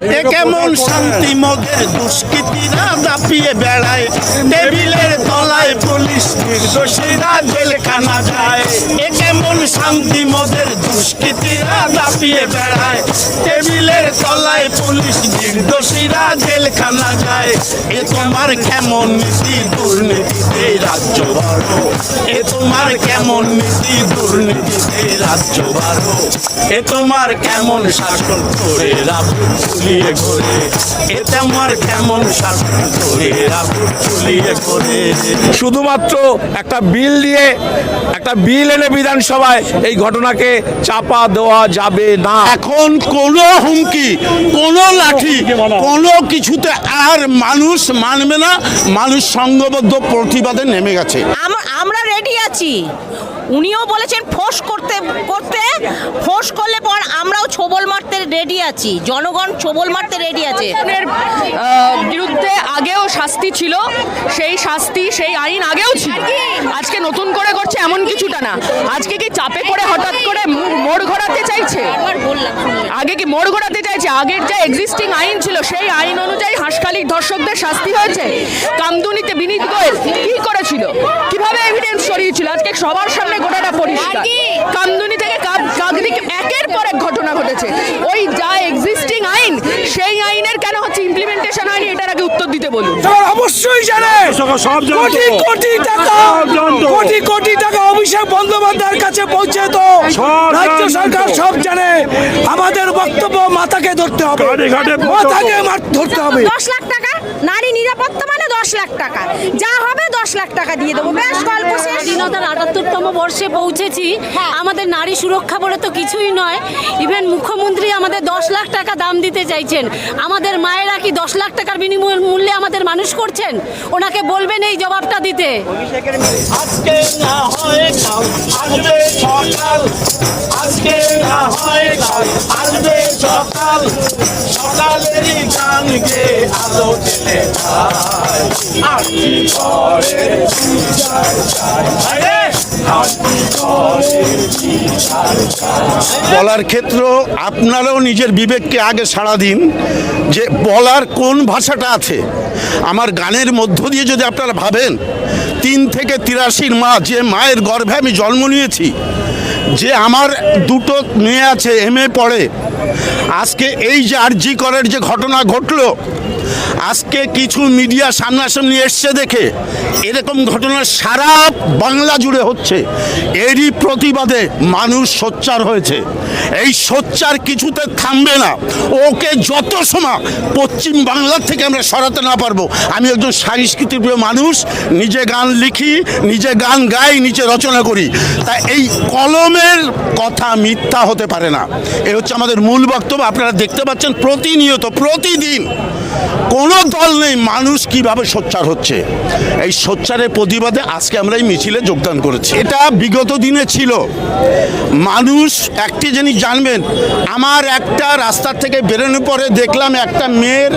কেমন শান্তি মগের দুষ্কৃতীরা দাপিয়ে বেড়ায়। টেবিলের তলায় পুলিশ নির্দোষীরা জেলখানা যায়। এ কেমন শান্তি মগের দুষ্কৃতীরা দাপিয়ে বেড়ায়। টেবিলের তলায় পুলিশ নির্দোষীরা জেলখানা যায়। এ তোমার কেমন নীতি দুর্নীতিতে রাজ্য বড় এ তোমার কেমন নীতি দুর্নীতিতে রাজ্য বড় এ তোমার কেমন শাসন করে রাবুল চুলিয়ে করে এ তোমার কেমন শাসন করে রাবুল চুলিয়ে করে শুধুমাত্র একটা বিল দিয়ে, একটা বিল এনে বিধানসভায় এই ঘটনাকে চাপা দেওয়া যাবে না। এখন কোনো হুমকি কোনো লাঠি কোনো কিছুতে আর মানুষ মানবে না মানুষ সংঘবদ্ধ প্রতিবাদে নেমে গেছে। আমরা রেডি আছি। উনিও বলেছেন ফোর্স করতে করতে ফোর্স করলে পর আমরাও ছোবল মারতে রেডি আছি। জনগণ ছোবল মারতে রেডি আছে। বিরুদ্ধে আগেও শাস্তি ছিল সেই শাস্তি সেই আইন আগেও ছিল। আজকে নতুন করে করছে এমন কিছুটা না। আজকে কি চাপে করে হঠাৎ করে মোড় ঘোরাতে চাইছে? আগে কি মোড় ঘোরাতে চাইছে? আগের যে এক্সিস্টিং আইন ছিল সেই আইন অনুযায়ী হাঁসখালির ধর্ষকদের শাস্তি হয়েছে? কামদুনিতে বিনীত গোয়েল কি করেছিল? কীভাবে আজকে সবার সামনে গোটাটা পরিষ্কার। কামদুনি থেকে কাক- কাকদ্বীপ একের পর এক ঘটনা ঘটেছে। ওই যা এক্সিস্টিং আইন সেই আইনের কেন হচ্ছে ইমপ্লিমেন্টেশন হয়নি এটার আগে উত্তর দিতে বলুন। সবার অবশ্যই জানে। কোটি কোটি টাকা কোটি কোটি টাকা অভিষেক বন্দ্যোপাধ্যায়ের কাছে পৌঁছে তো রাজ্য সরকার সব জানে। আমাদের বক্তব্য মাথাকে ধরতে হবে। মাথাকে ধরতে হবে। দশ লাখ টাকা নারী নিরাপত্তা দশ লাখ টাকা। যা হবে দশ লাখ টাকা দিয়ে দেবো। বেশ গল্প শেষ। স্বাধীনতার আটাত্তরতম বর্ষে পৌঁছেছি। আমাদের নারী সুরক্ষা বলে তো কিছুই নয়। ইভেন মুখ্যমন্ত্রী আমাদের দশ লাখ টাকা দাম দিতে চাইছেন। আমাদের মায়েরা কি দশ লাখ টাকার বিনিময় মূল্যে আমাদের মানুষ করছেন? ওনাকে বলবেন এই জবাবটা দিতে। আজকে না হয় কাল আসবে সকাল। আজকে না হয় কাল আসবে গান গে আলো বিচার চাই। বলার ক্ষেত্র আপনারাও নিজের বিবেককে আগে সাড়া দিন যে বলার কোন ভাষাটা আছে। আমার গানের মধ্য দিয়ে যদি আপনারা ভাবেন, তিন থেকে তিরাশির মা যে মায়ের গর্ভে আমি জন্ম নিয়েছি যে আমার দুটো মেয়ে আছে এম এ পড়ে। আজকে এই যে আরজি করার যে ঘটনা ঘটলো আজকে কিছু মিডিয়া সামনাসামনি এসছে দেখে এরকম ঘটনা সারা বাংলা জুড়ে হচ্ছে। এরই প্রতিবাদে মানুষ সোচ্চার হয়েছে। এই সোচ্চার কিছুতে থামবে না। ওকে যত সময় পশ্চিম বাংলার থেকে আমরা সরাতে না পারব, আমি একজন সাংস্কৃতিক মানুষ, নিজে গান লিখি, নিজে গান গাই, নিজে রচনা করি। তা এই কলমের কথা মিথ্যা হতে পারে না। এ হচ্ছে আমাদের মূল বক্তব্য। আপনারা দেখতে পাচ্ছেন প্রতিনিয়ত, প্রতিদিন কোনো দল নেই, মানুষ কীভাবে সোচ্চার হচ্ছে? এই সোচ্চারের প্রতিবাদে আজকে আমরা এই মিছিলে যোগদান করেছি। এটা বিগত দিনে ছিল। মানুষ একটি জিনিস জানবেন, আমার একটা রাস্তার থেকে বেরোনোর পরে দেখলাম একটা মেয়ের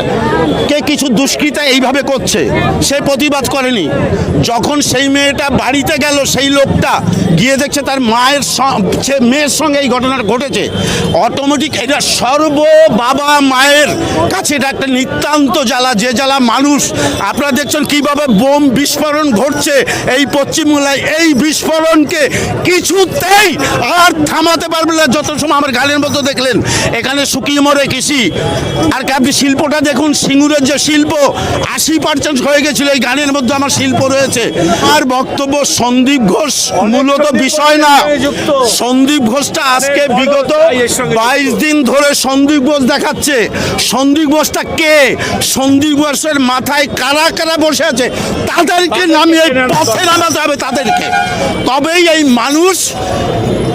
কে কিছু দুষ্কৃতা এইভাবে করছে, সে প্রতিবাদ করেনি। যখন সেই মেয়েটা বাড়িতে গেল, সেই লোকটা গিয়ে দেখছে তার মায়ের স- মেয়ের সঙ্গে এই ঘটনাটা ঘটেছে। অটোমেটিক এটা সর্ব বাবা মায়ের কাছে এটা একটা নিতান্ত জ্বালা যে জ্বালা মানুষ আপনারা দেখছেন কীভাবে বোম বিস্ফোরণ ঘটছে এই পশ্চিমবাংলায় এই বিস্ফোরণকে কিছুতেই আর থামাতে পারবে না। যত সময় আমার গানের মতো দেখলেন এখানে শুকিয়ে মরে কৃষি। আর আপনি শিল্পটা দেখুন সিঙ্গুরের যে শিল্প আশি পার্সেন্ট হয়ে গেছিল এই গানের মধ্যে আমার শিল্প রয়েছে। আর বক্তব্য সন্দীপ ঘোষ মূলত বিষয় না। সন্দীপ ঘোষটা আজকে বিগত বাইশ দিন ধরে সন্দীপ ঘোষ দেখাচ্ছে। সন্দীপ ঘোষটা কে? সন্দীপ ঘোষের মাথায় কারা কারা বসে আছে তাদেরকে নামিয়ে পথে নামাতে হবে তাদেরকে। তবেই এই মানুষ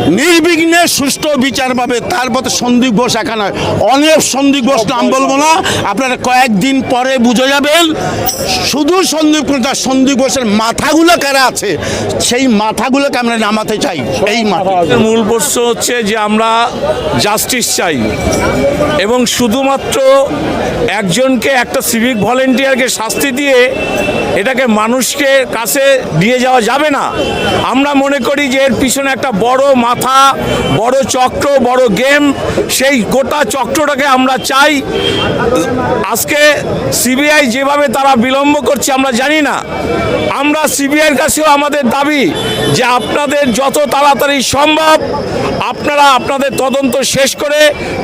নির্বিঘ্নে সুষ্ঠু বিচার পাবে। তার পথে সন্দীপ ঘোষ একা নয়। অনেক সন্দীপ ঘোষ নাম বলব না। আপনারা কয়েকদিন পরে বুঝে যাবেন। শুধু সন্দীপ না, সন্দীপ ঘোষের মাথাগুলো কারা আছে? সেই মাথাগুলোকে আমরা নামাতে চাই। এই মাথা মূল প্রশ্ন হচ্ছে যে আমরা জাস্টিস চাই। এবং শুধুমাত্র একজনকে একটা সিভিক ভলেন্টিয়ারকে শাস্তি দিয়ে এটাকে মানুষকে কাছে দিয়ে যাওয়া যাবে না। আমরা মনে করি যে এর পিছনে একটা বড় মাথা বড় চক্র, বড় গেম, সেই গোটা চক্রটাকে আমরা চাই। আজকে সিবিআই যেভাবে তারা বিলম্ব করছে, আমরা জানি না। আমরা সিবিআইয়ের কাছেও আমাদের দাবি যে আপনাদের যত তাড়াতাড়ি সম্ভব আপনারা আপনাদের তদন্ত শেষ করে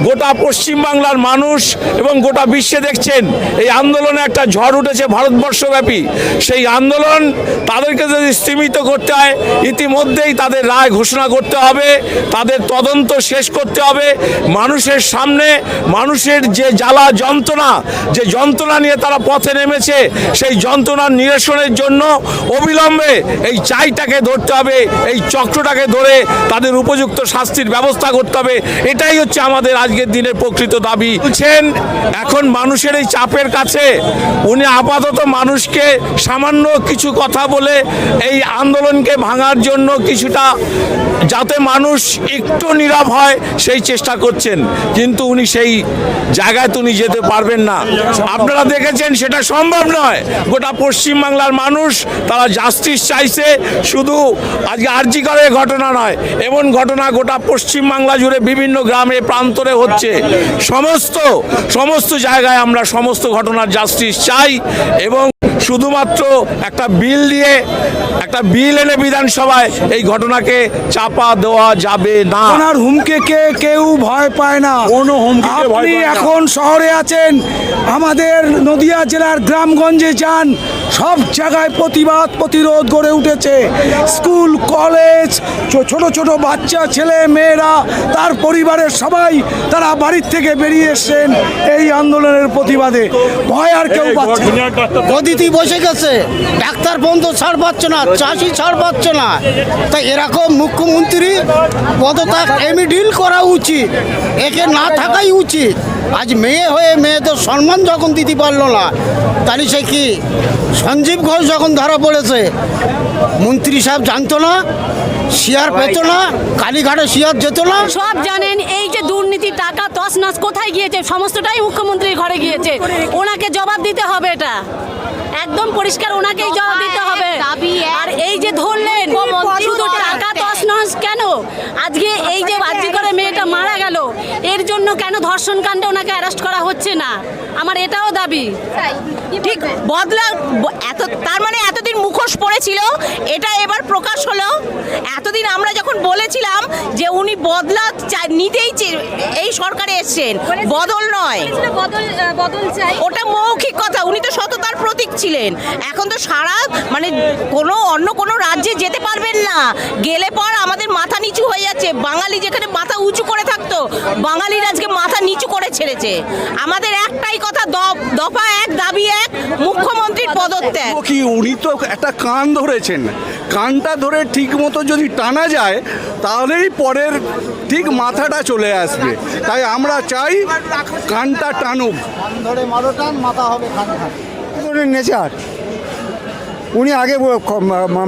গোটা পশ্চিমবাংলার মানুষ এবং গোটা বিশ্বে দেখছেন, এই আন্দোলনে একটা ঝড় উঠেছে ভারতবর্ষব্যাপী। সেই আন্দোলন তাদেরকে যদি স্তীমিত করতে হয়, ইতিমধ্যেই তাদের রায় ঘোষণা করতে হবে। তাদের তদন্ত শেষ করতে হবে। মানুষের সামনে, মানুষের যে জ্বালা যন্ত্রণা, যে যন্ত্রণা নিয়ে তারা পথে নেমেছে, সেই যন্ত্রণার নিরসনের জন্য অবিলম্বে এই চাইটাকে ধরতে হবে, এই চক্রটাকে ধরে তাদের উপযুক্ত শাস্তির ব্যবস্থা করতে হবে। এটাই হচ্ছে আমাদের আজকের দিনের প্রকৃত দাবি। বলছেন, এখন মানুষের এই চাপের কাছে উনি আপাতত মানুষকে সামান্য কিছু কথা বলে এই আন্দোলনকে ভাঙার জন্য কিছুটা যাতে মানুষ একটু নীরব হয়, সেই চেষ্টা করছেন। কিন্তু উনি সেই জায়গায় তো উনি যেতে পারবেন না। আপনারা দেখেছেন, সেটা সম্ভব নয়। গোটা পশ্চিমবাংলার মানুষ, তারা জাস্টিস চাইছে, শুধু আজকে আর্জি করে ঘটনা নয়, এমন ঘটনা গোটা পশ্চিমবাংলা জুড়ে বিভিন্ন গ্রামে, প্রান্তরে হচ্ছে। সমস্ত সমস্ত জায়গায় আমরা সমস্ত ঘটনার জাস্টিস চাই এবং শুধুমাত্র একটা বিল দিয়ে একটা বিল এনে বিধানসভায় এই ঘটনাকে চাপা দেওয়া যাবে না। ওনার হুমকে কে কেউ ভয় পায় না। কোনো হুমকিকে ভয় আপনি এখন শহরে আছেন আমাদের নদিয়া জেলার গ্রামগঞ্জে যান সব জায়গায় প্রতিবাদ প্রতিরোধ গড়ে উঠেছে। স্কুল কলেজ ছোট ছোট বাচ্চা ছেলে মেয়েরা তার পরিবারের সবাই তারা বাড়ির থেকে বেরিয়ে এসছেন এই আন্দোলনের প্রতিবাদে। ভয় আর কেউ পাচ্ছে বসে গেছে। ডাক্তার পর্যন্ত ছাড় পাচ্ছে না, চাষি ছাড় পাচ্ছে না। তাই এরকম মুখ্যমন্ত্রী পদত্যাগ এমনি ডিল করা উচিত। একে না থাকাই উচিত। আজ মেয়ে হয়ে মেয়েদের সম্মান যখন দিতে পারল না, তাহলে সে কি সঞ্জীব ঘোষ যখন ধরা পড়েছে, মন্ত্রী সাহেব জানতো না, শিয়ার পেত না, কালীঘাটে শিয়ার যেত না? সব জানেন, এই যে দুর্নীতি, টাকা তছনছ কোথায় গিয়েছে? সমস্তটাই মুখ্যমন্ত্রীর ঘরে গিয়েছে। ওনাকে জবাব দিতে হবে এটা। একদম পরিষ্কার ওনাকেই জবাব দিতে হবে। আর এই যে ধরলেন শুধু টাকা তসনস কেন? আজকে এই যে আজকে করে মেয়েটা মারা গেল এর জন্য কেন ধর্ষণ কাণ্ডে ওনাকে অ্যারেস্ট করা হচ্ছে না? আমার এটাও দাবি। ঠিক বদলা এত তার মানে এতদিন মুখোশ পড়েছিল এটা এবার প্রকাশ হলো। এতদিন আমরা যখন বলেছিলাম যে উনি বদলা চাই- নিতেই এই সরকারে এসছেন বদল নয়। বদল বদল চাই। ওটা মৌখিক কথা উনি তো সততার প্রতীক ছিলেন। এখন তো সারা মানে কোনো অন্য কোনো রাজ্যে যেতে পারবেন না। গেলে পর আমাদের মাথা নিচু হয়ে যাচ্ছে। বাঙালি যেখানে মাথা উঁচু করে থাকতো বাঙালির আজকে মাথা নিচু করে ছেড়েছে। আমাদের একটাই কথা দফা এক দাবি এক মুখ্যমন্ত্রীর পদত্যাগ। কি উনি তো একটা কান ধরেছেন। কানটা ধরে ঠিক মতো যদি টানা যায় তাহলেই পরের ঠিক মাথাটা চলে আসবে। তাই আমরা চাই কানটা টানুক। ধরনের নেচার। উনি আগে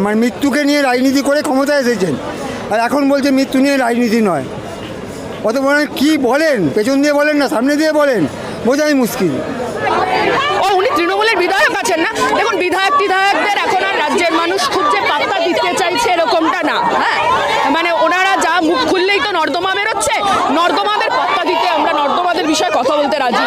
মানে মৃত্যুকে নিয়ে রাজনীতি করে ক্ষমতায় এসেছেন। আর এখন বলছে মৃত্যু নিয়ে রাজনীতি নয়। অত বড় কি বলেন? পেছন দিয়ে বলেন না, সামনে দিয়ে বলেন? বোঝাই মুশকিল। ও, উনি তৃণমূলের বিধায়ক আছেন না? দেখুন বিধায়ক বিধায়কদের এখন আর রাজ্যের মানুষ খুব যে পাত্তা দিতে চাইছে এরকমটা না হ্যাঁ? মানে ওনারা যা মুখ খুললেই তো নর্দমা বেরোচ্ছে, নর্দমাদের পাত্তা দিতে আমরা নর্দমাদের বিষয়ে কথা বলতে রাজি।